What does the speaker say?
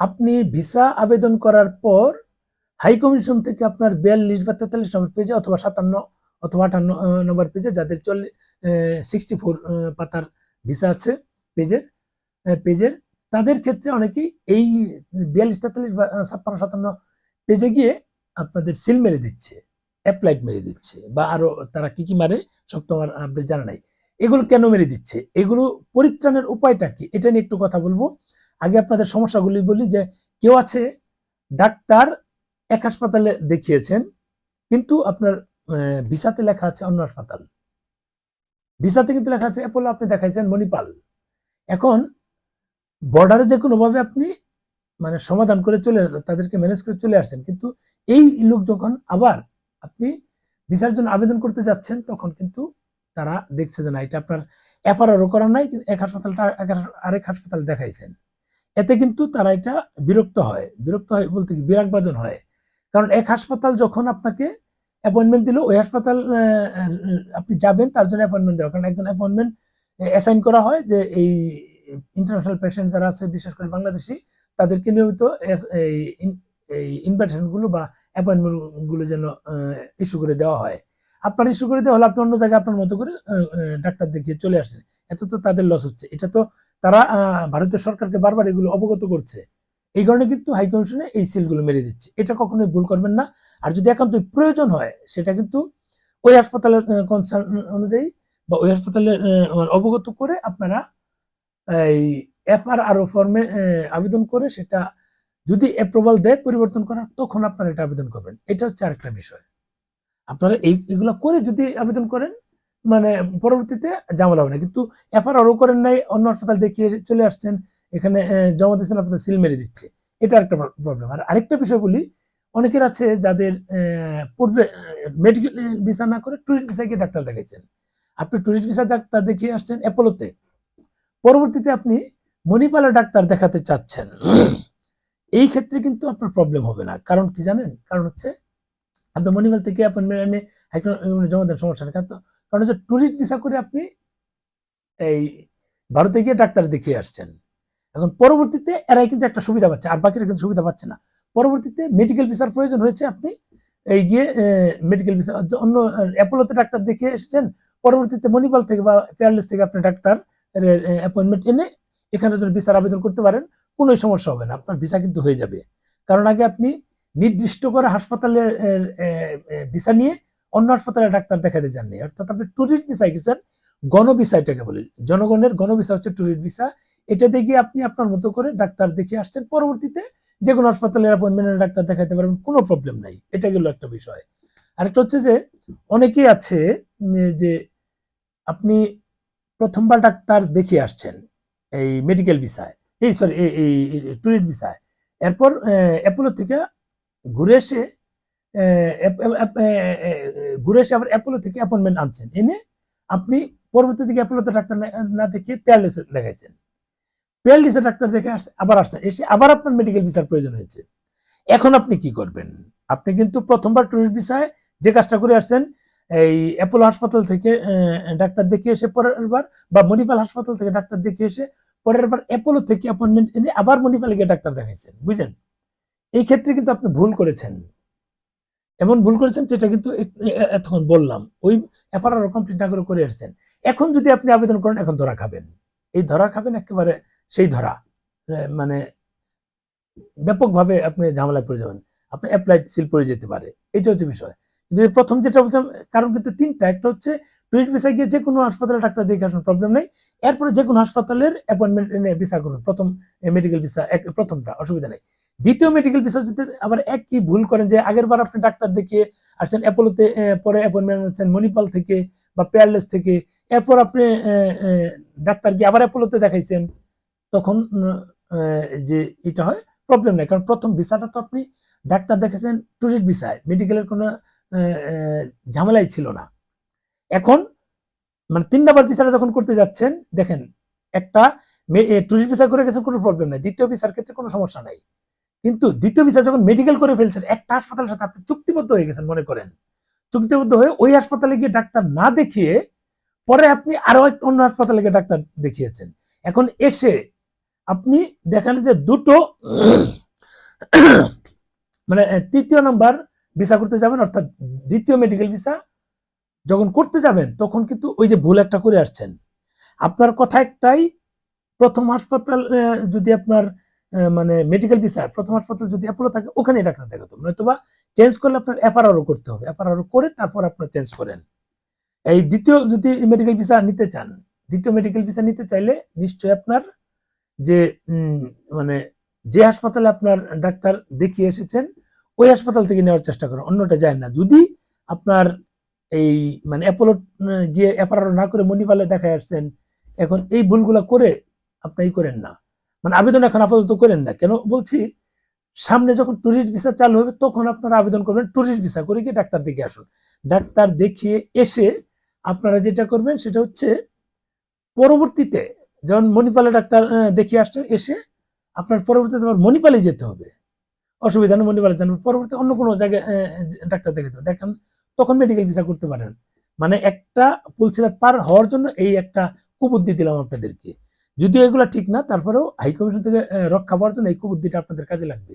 আপনি ভিসা আবেদন করার পর হাই কমিশন থেকে আপনার বিয়াল্লিশ বা তেতাল্লিশ নম্বর পেজে অথবা সাতান্ন অথবা আটান্ন নম্বর পেজে যাদের চল্লিশ সিক্সটি ফোর পাতার ভিসা আছে পেজের পেজের তাদের ক্ষেত্রে অনেকেই এই বিয়াল্লিশ, তেতাল্লিশ বা ছাপ্পান্ন, সাতান্ন পেজে গিয়ে আপনাদের সিল মেরে দিচ্ছে অ্যাপ্লাইড মেরে দিচ্ছে বা আরও তারা কি কি মারে সব তো আমার আপনার জানা নাই। এগুলো কেন মেরে দিচ্ছে? এগুলো পরিত্রাণের উপায়টা কি? এটা নিয়ে একটু কথা বলব। আগে আপনাদের সমস্যাগুলি বলি যে কেউ আছে, ডাক্তার এক হাসপাতালে দেখিয়েছেন, কিন্তু আপনার ভিসাতে লেখা আছে অন্য হাসপাতাল। ভিসাতে কিন্তু লেখা আছে অ্যাপোলো আপনি দেখাইছেন মণিপাল। এখন বর্ডারে যে কোনো ভাবে আপনি মানে সমাধান করে চলে, তাদেরকে ম্যানেজ করে চলে আসছেন, কিন্তু এই লোক যখন আবার আপনি ভিসার জন্য আবেদন করতে যাচ্ছেন, তখন কিন্তু তারা দেখছে যে না, এটা আপনার এফআরআরও করা নাই এক হাসপাতালটা আরেক হাসপাতাল দেখাইছেন। এতে কিন্তু তারা এটা বিরক্ত হয়। বিরক্ত হয় বলতে কি? বিরাগবাদন হয়। কারণ এক হাসপাতাল যখন আপনাকে অ্যাপয়েন্টমেন্ট দিল, ওই হাসপাতাল আপনি যাবেন, তার জন্য অ্যাপয়েন্টমেন্ট দেওয়া। কারণ একজন অ্যাপয়েন্টমেন্ট অ্যাসাইন করা হয় যে এই ইন্টারন্যাশনাল পেশেন্ট যারা আছে, বিশেষ করে বাংলাদেশি, তাদেরকে নিয়মিত এই ইন- এই ইনভাইটেশন বা অ্যাপয়েন্টমেন্টগুলো যেন ইস্যু করে দেওয়া হয়। আপনার ইস্যু করে দেওয়া হলে আপনি অন্য জায়গায় আপনার মতো করে ডাক্তার দেখিয়ে চলে আসেন। এত তো তাদের লস হচ্ছে। এটা তো তারা আহ, ভারতীয় সরকারকে বারবার এগুলো অবগত করছে। এই কারণে কিন্তু হাই কমিশনে এই সিলগুলো মেরে দিচ্ছে। এটা কখনোই ভুল করবেন না। আর যদি একান্ত প্রয়োজন হয় সেটা কিন্তু ওই হাসপাতালের কনসার্ন অনুযায়ী বা ওই হাসপাতালে অবগত করে আপনারা এই এফআর আরও ফর্মে আবেদন করে সেটা যদি অ্যাপ্রুভাল দেয় পরিবর্তন করার তখন আপনারা এটা আবেদন করবেন। এটা হচ্ছে আরেকটা বিষয়। আপনারা এই, এগুলো করে যদি আবেদন করেন মানে পরবর্তীতে ঝামেলা হবে না। কিন্তু এফআর আরও করেন নাই, অন্য হাসপাতাল দেখিয়ে চলে আসছেন, এখানে জমা দিচ্ছেন আপনাদের সিল মেরে দিচ্ছে। এটা একটা প্রবলেম আর আরেকটা বিষয় বলি, অনেকের আছে যাদের পূর্বে মেডিকেল ভিসা না করে টুরিস্ট ভিসা গিয়ে ডাক্তার দেখাইছেন। আপনি টুরিস্ট ভিসা ডাক্তার দেখিয়ে আসছেন অ্যাপোলোতে পরবর্তীতে আপনি মণিপালের ডাক্তার দেখাতে চাচ্ছেন। এই ক্ষেত্রে কিন্তু আপনার প্রবলেম হবে না। কারণ কি জানেন? কারণ হচ্ছে আপনি মণিপাল থেকে অ্যাপয়েন্টমেন্ট এনে হাইকোর্টে জমা দেন, সমস্যা কারণ কারণ হচ্ছে টুরিস্ট ভিসা করে আপনি এই ভারতে গিয়ে ডাক্তার দেখিয়ে আসছেন। এখন পরবর্তীতে এরাই কিন্তু একটা সুবিধা পাচ্ছে, আর বাকিরা কিন্তু সুবিধা পাচ্ছে না। পরবর্তীতে মেডিকেল ভিসার প্রয়োজন হয়েছে আপনি এই গিয়ে মেডিকেল ভিসা অন্য অ্যাপোলোতে ডাক্তার দেখিয়ে এসেছেন। পরবর্তীতে মণিপাল থেকে বা পেয়ারলেস থেকে আপনি ডাক্তার অ্যাপয়েন্টমেন্ট এনে এখানে যদি ভিসার আবেদন করতে পারেন। কোনো সমস্যা হবে না, আপনার ভিসা কিন্তু হয়ে যাবে। কারণ আগে আপনি নির্দিষ্ট করে হাসপাতালে ভিসা নিয়ে অন্য হাসপাতালে ডাক্তার দেখাতে যাননি। অর্থাৎ আপনি ট্যুরিস্ট ভিসায় গেছেন গণভিসা এটাকে বলে। জনগণের গণভিসা হচ্ছে ট্যুরিস্ট ভিসা এটাতে গিয়ে আপনি আপনার মতো করে ডাক্তার দেখিয়ে আসছেন। পরবর্তীতে যে কোনো হাসপাতালের অ্যাপয়েন্টমেন্টের ডাক্তার দেখাতে পারবেন, কোনো প্রবলেম নাই। এটা গেল একটা বিষয়। আরেকটা হচ্ছে যে, অনেকেই আছে যে আপনি প্রথমবার ডাক্তার দেখিয়ে আসছেন এই মেডিকেল ভিসায় এই সরি এই ট্যুরিস্ট ভিসায় এরপর অ্যাপোলো থেকে ঘুরে এসে ঘুরে এসে আবার অ্যাপোলো থেকে অ্যাপয়েন্টমেন্ট আনছেন। এনে আপনি পরবর্তী দিকে অ্যাপোলোতে ডাক্তার না- দেখিয়ে পেয়ারলেসে দেখাইছেন পেয়ারলেসে ডাক্তার দেখে আবার আসছেন। এসে আবার আপনার মেডিকেল ভিসার প্রয়োজন হয়েছে। এখন আপনি কি করবেন? আপনি কিন্তু প্রথমবার টুরিস্ট ভিসায় যে কাজটা করে আসছেন, এই অ্যাপোলো হাসপাতাল থেকে ডাক্তার দেখিয়ে এসে পরের বার বা মণিপাল হাসপাতাল থেকে ডাক্তার দেখিয়ে এসে পরের বার অ্যাপোলো থেকে অ্যাপয়েন্টমেন্ট এনে আবার মণিপালে গিয়ে ডাক্তার দেখাইছেন। বুঝলেন? এই ক্ষেত্রে কিন্তু আপনি ভুল করেছেন। এমন ভুল করেছেন যেটা কিন্তু এতক্ষণ বললাম। ওই এফআরআর কমপ্লিট না করে করে আসছেন। এখন যদি আপনি আবেদন করেন, এখন ধরা খাবেন। এই ধরা খাবেন একেবারে সেই ধরা। মানে ব্যাপকভাবে আপনি ঝামেলায় পড়ে যাবেন। আপনি অ্যাপ্লাইড সিল পড়ে যেতে পারে। এটা হচ্ছে বিষয়। কিন্তু প্রথম যেটা বলছিলাম, কারণ কিন্তু তিনটা। একটা হচ্ছে টুরিস্ট ভিসা গিয়ে যে কোনো হাসপাতালে ডাক্তার দেখে আসুন প্রবলেম নেই। এরপরে যে কোনো হাসপাতালের অ্যাপয়েন্টমেন্ট এনে ভিসা করুন। প্রথম মেডিকেল ভিসা প্রথমটা, অসুবিধা নেই। দ্বিতীয় মেডিকেল ভিসা আবার এক কি ভুল করেন যে আগের বার আপনি ডাক্তার দেখিয়ে আসছেন অ্যাপোলোতে পরে অ্যাপয়েন্টমেন্ট আনছেন মণিপাল থেকে বা পেয়ারলেস থেকে। এরপর আপনি ডাক্তার গিয়ে আবার অ্যাপোলোতে দেখাইছেন, তখন যে এটা হয় প্রবলেম নেই। কারণ প্রথম ভিসাটা তো আপনি ডাক্তার দেখেছেন টুরিস্ট ভিসায় মেডিকেলের কোনো ঝামেলাই ছিল না। এখন মানে তিন নাম্বার ভিসাটা যখন করতে যাচ্ছেন, দেখেন, একটা টুরিস্ট ভিসা করে গেছেন, কোনো প্রবলেম নাই। দ্বিতীয় ভিসার ক্ষেত্রে কোনো সমস্যা নাই। কিন্তু দ্বিতীয় ভিসা যখন মেডিকেল করে ফেলছেন, একটা হাসপাতালের সাথে আপনি চুক্তিবদ্ধ হয়ে গেছেন, মনে করেন। চুক্তিবদ্ধ হয়ে ওই হাসপাতালে গিয়ে ডাক্তার না দেখিয়ে পরে আপনি আরও অন্য হাসপাতালে গিয়ে ডাক্তার দেখিয়েছেন। এখন এসে আপনি দেখেন যে দুটো মানে তৃতীয় নাম্বার ভিসা করতে যাবেন, অর্থাৎ দ্বিতীয় মেডিকেল ভিসা যখন করতে যাবেন, তখন কিন্তু ওই যে ভুল একটা করে আসছেন। আপনার কথা একটাই, প্রথম হাসপাতাল যদি আপনার মানে মেডিকেল ভিসা প্রথম হাসপাতাল যদি অ্যাপোলো থাকে ওখানে ডাক্তার দেখাতো নয়তো বা চেঞ্জ করলে আপনার এফআরআরও করতে হবে। এফআরআরও করে তারপর আপনার চেঞ্জ করেন। এই দ্বিতীয় যদি মেডিকেল ভিসা নিতে চান, দ্বিতীয় মেডিকেল ভিসা নিতে চাইলে নিশ্চয়ই আপনার যে মানে যে হাসপাতালে আপনার ডাক্তার দেখিয়ে এসেছেন, ওই হাসপাতাল থেকে নেওয়ার চেষ্টা করেন। অন্যটা যায় না। যদি আপনার এই মানে অ্যাপোলো গিয়ে এফআরআর না করে মনিপালে দেখায় আসছেন, এখন এই ভুলগুলো করে আপনি করেন না। মানে আবেদন এখন আপাতত করেন না। কেন বলছি, সামনে যখন ট্যুরিস্ট ভিসা চালু হবে, তখন আপনারা আবেদন করবেন। ট্যুরিস্ট ভিসা করে গিয়ে ডাক্তার দেখে আসুন। ডাক্তার দেখিয়ে এসে আপনারা যেটা করবেন, সেটা হচ্ছে পরবর্তীতে যখন মণিপালে ডাক্তার দেখিয়ে আসছেন, এসে আপনার পরবর্তীতে আবার মণিপালে যেতে হবে। অসুবিধা নেই মণিপালে যান পরবর্তী অন্য কোনো জায়গায় ডাক্তার দেখাতে হবে। দেখেন, তখন মেডিকেল ভিসা করতে পারেন। মানে একটা পুলসিরাত পার হওয়ার জন্য এই একটা কুবুদ্ধি দিলাম আপনাদেরকে। যদিও এগুলো ঠিক না, তারপরেও হাইকমিশন থেকে রক্ষা পাওয়ার জন্য এই কুবুদ্ধিটা আপনাদের কাজে লাগবে।